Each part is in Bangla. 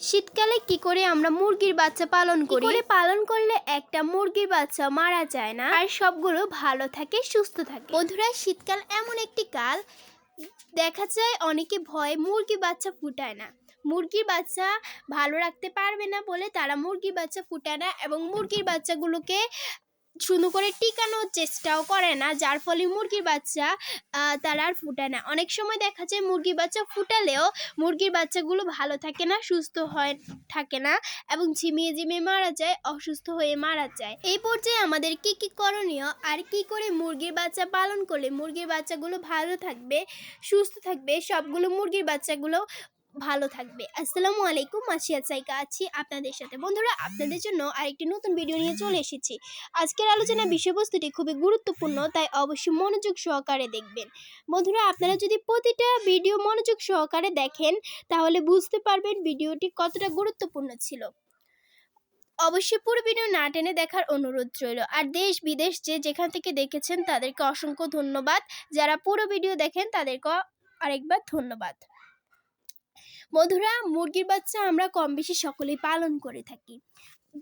শীতকালে কি করে আমরা মুরগির বাচ্চা পালন করি? করে পালন করলে একটা মুরগির বাচ্চা মারা যায় না? আর সবগুলো ভালো থাকে সুস্থ থাকে। বন্ধুরা শীতকাল এমন একটি কাল। দেখা যায় অনেকে ভয়ে মুরগি বাচ্চা ফুটায় না। মুরগির বাচ্চা ভালো রাখতে পারবে না বলে তারা মুরগির বাচ্চা ফুটায় না এবং মুরগির বাচ্চাগুলোকে সুন্দর করে টিকানোর চেষ্টাও করে না, যার ফলে মুরগির বাচ্চা তারা আর ফুটায় না। অনেক সময় দেখা যায় মুরগির বাচ্চা ফুটালেও মুরগির বাচ্চাগুলো ভালো থাকে না, সুস্থ হয়, থাকে না এবং ঝিমিয়ে ঝিমিয়ে মারা যায়, অসুস্থ হয়ে মারা যায়। এই পর্যায়ে আমাদের কি কি করণীয় আর কি করে মুরগির বাচ্চা পালন করলে মুরগির বাচ্চাগুলো ভালো থাকবে, সুস্থ থাকবে, সবগুলো মুরগির বাচ্চাগুলো ভালো থাকবে। আসসালামু আলাইকুম মাসিয়া চাইকা আছি আপনাদের সাথে। বন্ধুরা, আপনাদের জন্য আরেকটি নতুন ভিডিও নিয়ে চলে এসেছি। আজকের আলোচনা বিষয়বস্তুটি খুবই গুরুত্বপূর্ণ, তাই অবশ্যই মনোযোগ সহকারে দেখবেন। বন্ধুরা, আপনারা যদি প্রতিটা ভিডিও মনোযোগ সহকারে দেখেন, তাহলে বুঝতে পারবেন ভিডিওটি কতটা গুরুত্বপূর্ণ ছিল। অবশ্যই পুরো ভিডিও না টেনে দেখার অনুরোধ রইল। আর দেশ বিদেশ যে যেখান থেকে দেখেছেন, তাদেরকে অসংখ্য ধন্যবাদ। যারা পুরো ভিডিও দেখেন তাদেরকে আরেকবার ধন্যবাদ। বন্ধুরা মুরগির বাচ্চা আমরা কম বেশি সকলেই পালন করে থাকি।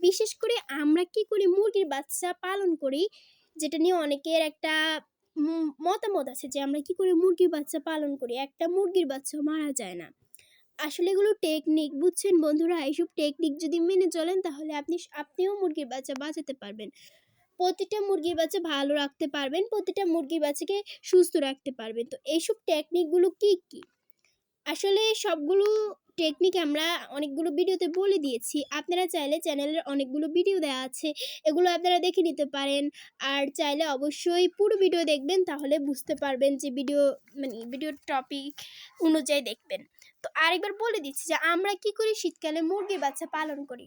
বিশেষ করে আমরা কি করি, মুরগির বাচ্চা পালন করি, যেটা নিয়ে অনেকের একটা মতামত আছে যে আমরা কি করে, মুরগির বাচ্চা পালন করি। একটা মুরগির বাচ্চা মারা যায় না। আসলে এগুলো টেকনিক বুঝছেন বন্ধুরা? এইসব টেকনিক যদি মেনে চলেন, তাহলে আপনি আপনিও মুরগির বাচ্চা বাঁচাতে পারবেন। প্রতিটা মুরগির বাচ্চা ভালো রাখতে পারবেন, প্রতিটা মুরগির বাচ্চাকে সুস্থ রাখতে পারবেন। তো এইসব টেকনিকগুলো কি কি? আসলে সবগুলো টেকনিক আমরা অনেকগুলো ভিডিওতে বলে দিয়েছি। আপনারা চাইলে চ্যানেলের অনেকগুলো ভিডিও দেওয়া আছে, এগুলো আপনারা দেখে নিতে পারেন। আর চাইলে অবশ্যই পুরো ভিডিও দেখবেন, তাহলে বুঝতে পারবেন যে ভিডিও মানে ভিডিওর টপিক অনুযায়ী দেখবেন। তো আরেকবার বলে দিচ্ছি যে আমরা কি করি? শীতকালে মুরগির বাচ্চা পালন করি।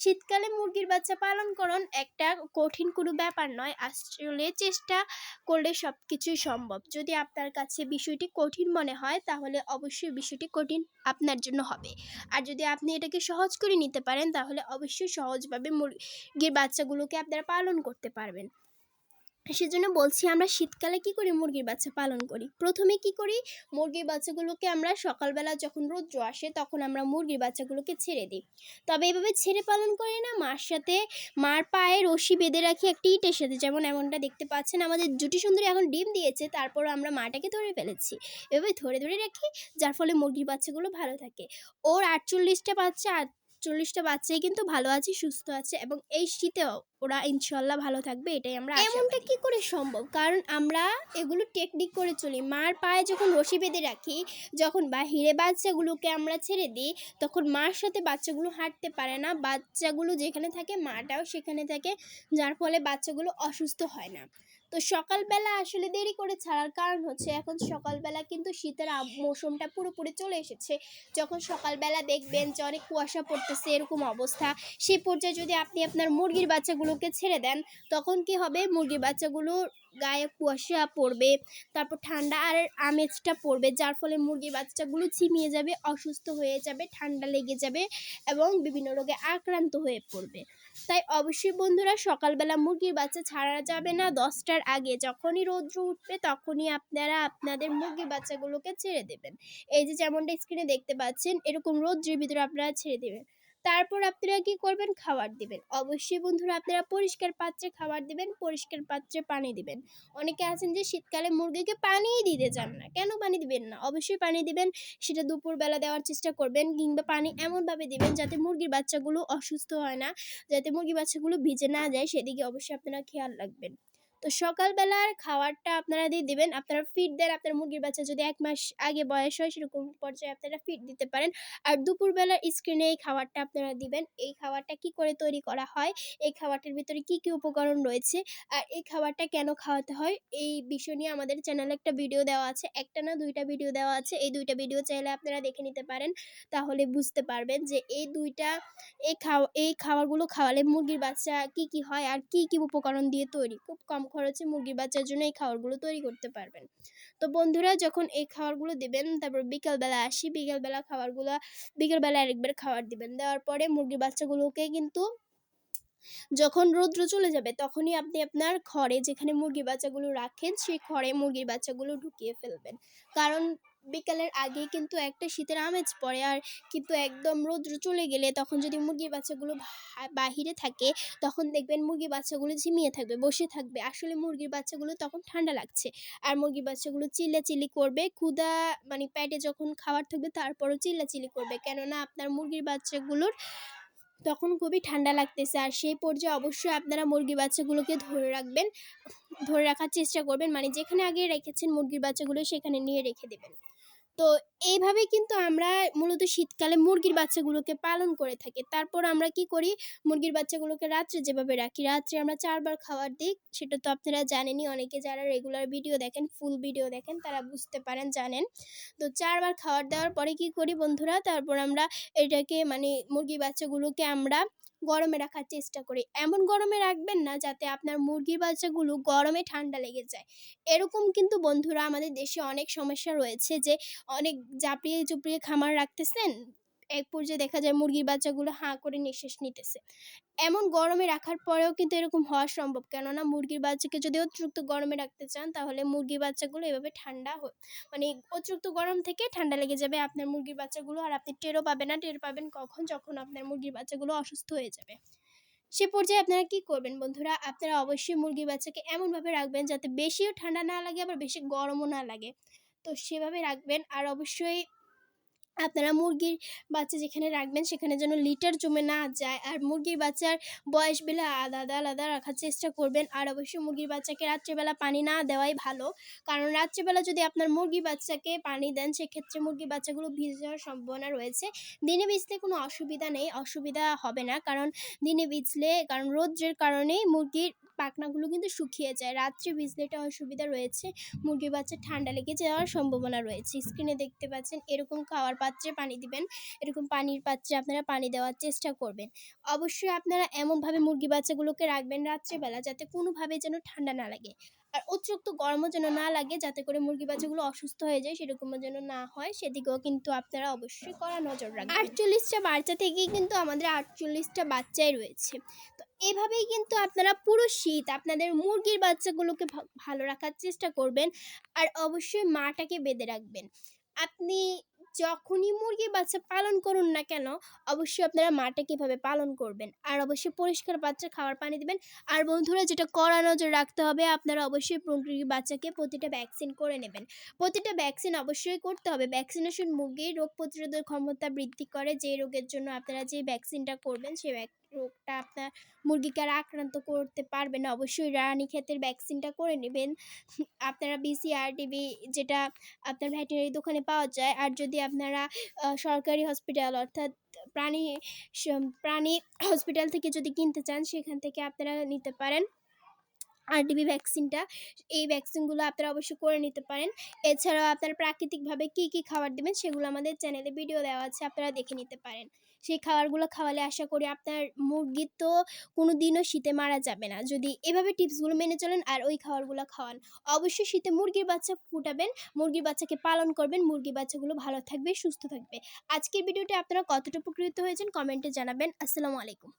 শীতকালে মুরগির বাচ্চা পালন করণ একটা কঠিন কোনো ব্যাপার নয়। আসলে চেষ্টা করলে সব কিছুই সম্ভব। যদি আপনার কাছে বিষয়টি কঠিন মনে হয়, তাহলে অবশ্যই বিষয়টি কঠিন আপনার জন্য হবে। আর যদি আপনি এটাকে সহজ করে নিতে পারেন, তাহলে অবশ্যই সহজভাবে মুরগির বাচ্চাগুলোকে আপনারা পালন করতে পারবেন। সেজন্য বলছি, আমরা শীতকালে কি করি? মুরগির বাচ্চা পালন করি। প্রথমে কি করি? মুরগির বাচ্চাগুলোকে আমরা সকালবেলা যখন রৌদ্র আসে, তখন আমরা মুরগির বাচ্চাগুলোকে ছেড়ে দিই। তবে এভাবে ছেড়ে পালন করি না। মার সাথে, মার পায়ে রশি বেঁধে রাখি একটি ইটের সাথে। যেমন এমনটা দেখতে পাচ্ছেন, আমাদের জুটি সুন্দরী এখন ডিম দিয়েছে তারপর আমরা মাটাকে ধরে ফেলেছি। এভাবে ধরে ধরে রাখি, যার ফলে মুরগির বাচ্চাগুলো ভালো থাকে। ওর আটচল্লিশটা বাচ্চা আটচল্লিশটা বাচ্চাই কিন্তু ভালো আছে সুস্থ আছে এবং এই শীতেও ওরা ইনশাল্লাহ ভালো থাকবে এটাই আমরা এমনটা কি করে সম্ভব? কারণ আমরা এগুলো টেকনিক করে চলি। মার পায়ে যখন রশি বেঁধে রাখি যখন বাহিরে বাচ্চাগুলোকে আমরা ছেড়ে দিই তখন মার সাথে বাচ্চাগুলো হাঁটতে পারে না বাচ্চাগুলো যেখানে থাকে মাটাও সেখানে থাকে যার ফলে বাচ্চাগুলো অসুস্থ হয় না। তো সকালবেলা আসলে দেরি করে ছাড়ার কারণ হচ্ছে এখন সকালবেলা কিন্তু শীতের মৌসুমটা পুরোপুরি চলে এসেছে। যখন সকালবেলা দেখবেন যে অনেক কুয়াশা পড়তেছে, এরকম অবস্থা সেই পর্যায়ে যদি আপনি আপনার মুরগির বাচ্চাগুলোকে ছেড়ে দেন, তখন কি হবে? মুরগির বাচ্চাগুলোর গায়ে কুয়াশা পড়বে, তারপর ঠান্ডা আর আমেজটা পড়বে, যার ফলে মুরগির বাচ্চাগুলো ঝিমিয়ে যাবে, অসুস্থ হয়ে যাবে, ঠান্ডা লেগে যাবে এবং বিভিন্ন রোগে আক্রান্ত হয়ে পড়বে। তাই অবশ্যই বন্ধুরা, সকালবেলা মুরগির বাচ্চা ছাড়া যাবে না। দশটার আগে যখনই রৌদ্র উঠবে, তখনই আপনারা আপনাদের মুরগির বাচ্চাগুলোকে ছেড়ে দেবেন। এই যে যেমনটা স্ক্রিনে দেখতে পাচ্ছেন, এরকম রৌদ্রের ভিতরে আপনারা ছেড়ে দেবেন। তারপর আপনারা কি করবেন? খাবার দিবেন। অবশ্যই বন্ধুরা আপনারা পরিষ্কার পাত্রে খাবার দিবেন, পরিষ্কার পাত্রে পানি দিবেন। অনেকে আছেন যে শীতকালে মুরগিকে পানিই দিতে চান না। কেন পানি দিবেন না? অবশ্যই পানি দিবেন, সেটা দুপুরবেলা দেওয়ার চেষ্টা করবেন কিংবা পানি এমনভাবে দিবেন যাতে মুরগির বাচ্চাগুলো অসুস্থ হয় না, যাতে মুরগির বাচ্চাগুলো ভিজে না যায়, সেদিকে অবশ্যই আপনারা খেয়াল রাখবেন। তো সকালবেলার খাবারটা আপনারা দিয়ে দেবেন। আপনারা ফিড দেন, আপনার মুরগির বাচ্চা যদি এক মাস আগে বয়স হয়, সেরকম পর্যায়ে আপনারা ফিড দিতে পারেন। আর দুপুরবেলার স্ক্রিনে এই খাবারটা আপনারা দিবেন। এই খাবারটা কি করে তৈরি করা হয়? এই খাবারটার ভিতরে কি কি উপকরণ রয়েছে? আর এই খাবারটা কেন খাওয়াতে হয়? এই বিষয় নিয়ে আমাদের চ্যানেলে একটা ভিডিও দেওয়া আছে। একটা না দুইটা ভিডিও দেওয়া আছে। এই দুইটা ভিডিও চাইলে আপনারা দেখে নিতে পারেন। তাহলে বুঝতে পারবেন যে এই দুইটা, এই খাওয়া এই খাবারগুলো খাওয়ালে মুরগির বাচ্চা কি কি হয়? আর কি কি উপকরণ দিয়ে তৈরি? খুব কম খরচে মুরগির বাচ্চার জন্য এই খাবারগুলো তৈরি করতে পারবেন। তো বন্ধুরা, যখন এই খাবারগুলো দেবেন, তারপর বিকালবেলা আসি, বিকালবেলা খাবারগুলো, বিকালবেলা আরেকবার খাবার দিবেন। দেওয়ার পরে মুরগির বাচ্চাগুলোকে কিন্তু যখন রৌদ্র চলে যাবে, তখনই আপনি আপনার ঘরে যেখানে মুরগির বাচ্চাগুলো রাখেন, সেই ঘরে মুরগির বাচ্চাগুলো ঢুকিয়ে ফেলবেন। কারণ বিকালের আগেই কিন্তু একটা শীতের আমেজ পড়ে আর কিন্তু একদম রৌদ্র চলে গেলে তখন যদি মুরগির বাচ্চাগুলো বাহিরে থাকে, তখন দেখবেন মুরগির বাচ্চাগুলো ঝিমিয়ে থাকবে, বসে থাকবে। আসলে মুরগির বাচ্চাগুলো তখন ঠান্ডা লাগছে আর মুরগির বাচ্চাগুলো চিল্লাচিল্লি করবে, ক্ষুধা মানে পেটে যখন খাবার থাকবে তারপরও চিল্লাচিল্লি করবে। কেননা আপনার মুরগির বাচ্চাগুলোর তখন খুবই ঠান্ডা লাগতেছে। আর সেই পর্যায়ে অবশ্যই আপনারা মুরগির বাচ্চাগুলোকে ধরে রাখবেন, ধরে রাখার চেষ্টা করবেন। মানে যেখানে আগে রেখেছেন মুরগির বাচ্চাগুলো সেখানে নিয়ে রেখে দেবেন। তো এইভাবে কিন্তু আমরা মূলত শীতকালে মুরগির বাচ্চাগুলোকে পালন করে থাকি। তারপর আমরা কি করি? মুরগির বাচ্চাগুলোকে রাত্রে যেভাবে রাখি, রাত্রে আমরা চারবার খাবার দিই সেটা তো আপনারা জানেনই, অনেকে যারা রেগুলার ভিডিও দেখেন ফুল ভিডিও দেখেন, তারা বুঝতে পারেন, জানেন। তো চারবার খাবার দেওয়ার পরে কি করি বন্ধুরা? তারপর আমরা এটাকে মানে মুরগির বাচ্চাগুলোকে আমরা গরমে রাখার চেষ্টা করি। এমন গরমে রাখবেন না যাতে আপনার মুরগির বাচ্চাগুলো গরমে ঠান্ডা লেগে যায়। এরকম কিন্তু বন্ধুরা আমাদের দেশে অনেক সমস্যা রয়েছে যে অনেক জাপড়িয়ে চুপড়িয়ে খামার রাখতেছেন এক পর্যায়ে দেখা যায় মুরগির বাচ্চাগুলো হাঁ করে নিঃশ্বাস নিতেছে। এমন গরমে রাখার পরেও কিন্তু এরকম হওয়া সম্ভব। কেননা মুরগির বাচ্চাকে যদি অতিরিক্ত গরমে রাখতে চান, তাহলে মুরগির বাচ্চাগুলো এভাবে ঠান্ডা হ- মানে অতিরিক্ত গরম থেকে ঠান্ডা লেগে যাবে আপনার মুরগির বাচ্চাগুলো। আর আপনি টেরও পাবেন না। টের পাবেন কখন? যখন আপনার মুরগির বাচ্চাগুলো অসুস্থ হয়ে যাবে। সে পর্যায়ে আপনারা কি করবেন বন্ধুরা? আপনারা অবশ্যই মুরগির বাচ্চাকে এমনভাবে রাখবেন যাতে বেশিও ঠান্ডা না লাগে, আবার বেশি গরমও না লাগে। তো সেভাবে রাখবেন। আর অবশ্যই আপনারা মুরগির বাচ্চা যেখানে রাখবেন, সেখানে যেন লিটার জমে না যায়। আর মুরগির বাচ্চার বয়স বেলা আলাদা আলাদা রাখার চেষ্টা করবেন। আর অবশ্যই মুরগির বাচ্চাকে রাত্রেবেলা পানি না দেওয়াই ভালো। কারণ রাত্রেবেলা যদি আপনার মুরগির বাচ্চাকে পানি দেন, সেক্ষেত্রে মুরগির বাচ্চাগুলো ভিজে যাওয়ার সম্ভাবনা রয়েছে। দিনে ভিজলে কোনো অসুবিধা নেই। অসুবিধা হবে না। কারণ দিনে ভিজলে, কারণ রৌদ্রের কারণেই মুরগির পাখনাগুলো কিন্তু শুকিয়ে যায়। রাত্রে ভিজলে অসুবিধা রয়েছে, মুরগি বাচ্চা ঠান্ডা লেগে যাওয়ার সম্ভাবনা রয়েছে। স্ক্রিনে দেখতে পাচ্ছেন, এরকম খাওয়ার পাত্রে পানি দিবেন, এরকম পানির পাত্রে আপনারা পানি দেওয়ার চেষ্টা করবেন। অবশ্যই আপনারা এমনভাবে মুরগি বাচ্চাগুলোকে রাখবেন রাত্রেবেলা, যাতে কোনোভাবে যেন ঠান্ডা না লাগে। আর অতিরিক্ত গরমও যেন না লাগে, যাতে করে মুরগি বাচ্চাগুলো অসুস্থ হয়ে যায়, সেরকমও যেন না হয়, সেদিকেও কিন্তু আপনারা অবশ্যই কড়া নজর রাখবেন। আটচল্লিশটা বাচ্চা থেকেই কিন্তু আমাদের আটচল্লিশটা বাচ্চাই রয়েছে। তো এভাবেই কিন্তু আপনারা পুরো শীত আপনাদের মুরগির বাচ্চাগুলোকে ভালো রাখার চেষ্টা করবেন, আর অবশ্যই মাটাকে বেঁধে রাখবেন। আপনি যখনই মুরগি বাচ্চা পালন করুন না কেন, অবশ্যই আপনারা মাটা কীভাবে পালন করবেন? আর অবশ্যই পরিষ্কার বাচ্চা খাওয়ার পানি দেবেন। আর বন্ধুরা, যেটা কড়া নজর রাখতে হবে, আপনারা অবশ্যই মুরগির বাচ্চাকে প্রতিটা ভ্যাকসিন করে নেবেন। প্রতিটা ভ্যাকসিন অবশ্যই করতে হবে। ভ্যাকসিনেশন মুরগির রোগ প্রতিরোধের ক্ষমতা বৃদ্ধি করে। যে রোগের জন্য আপনারা যে ভ্যাকসিনটা করবেন সেই রোগটা আপনার মুরগিকে আর আক্রান্ত করতে পারবে না। অবশ্যই রানীক্ষেতের ভ্যাকসিনটা করে নেবেন। আপনারা বিসিআরডিবি যেটা আপনার ভেটেরিনারি দোকানে পাওয়া যায়। আর যদি আপনারা সরকারি হসপিটাল অর্থাৎ প্রাণী প্রাণী হসপিটাল থেকে যদি কিনতে চান, সেখান থেকে আপনারা নিতে পারেন। আরডিবি ভ্যাকসিনটা এই ভ্যাকসিনগুলো আপনারা অবশ্যই করে নিতে পারেন। এছাড়াও আপনারা প্রাকৃতিকভাবে কী কী খাবার দেবেন সেগুলো আমাদের চ্যানেলে ভিডিও দেওয়া আছে, আপনারা দেখে নিতে পারেন। সেই খাবারগুলো খাওয়ালে আশা করি আপনার মুরগি তো কোনো দিনও শীতে মারা যাবে না। যদি এভাবে টিপসগুলো মেনে চলেন আর ওই খাবারগুলো খাওয়ান, অবশ্যই শীতে মুরগির বাচ্চা ফুটাবেন, মুরগির বাচ্চাকে পালন করবেন, মুরগির বাচ্চাগুলো ভালো থাকবে, সুস্থ থাকবে। আজকের ভিডিওতে আপনারা কতটা উপকৃত হয়েছেন কমেন্টে জানাবেন। আসসালামু আলাইকুম।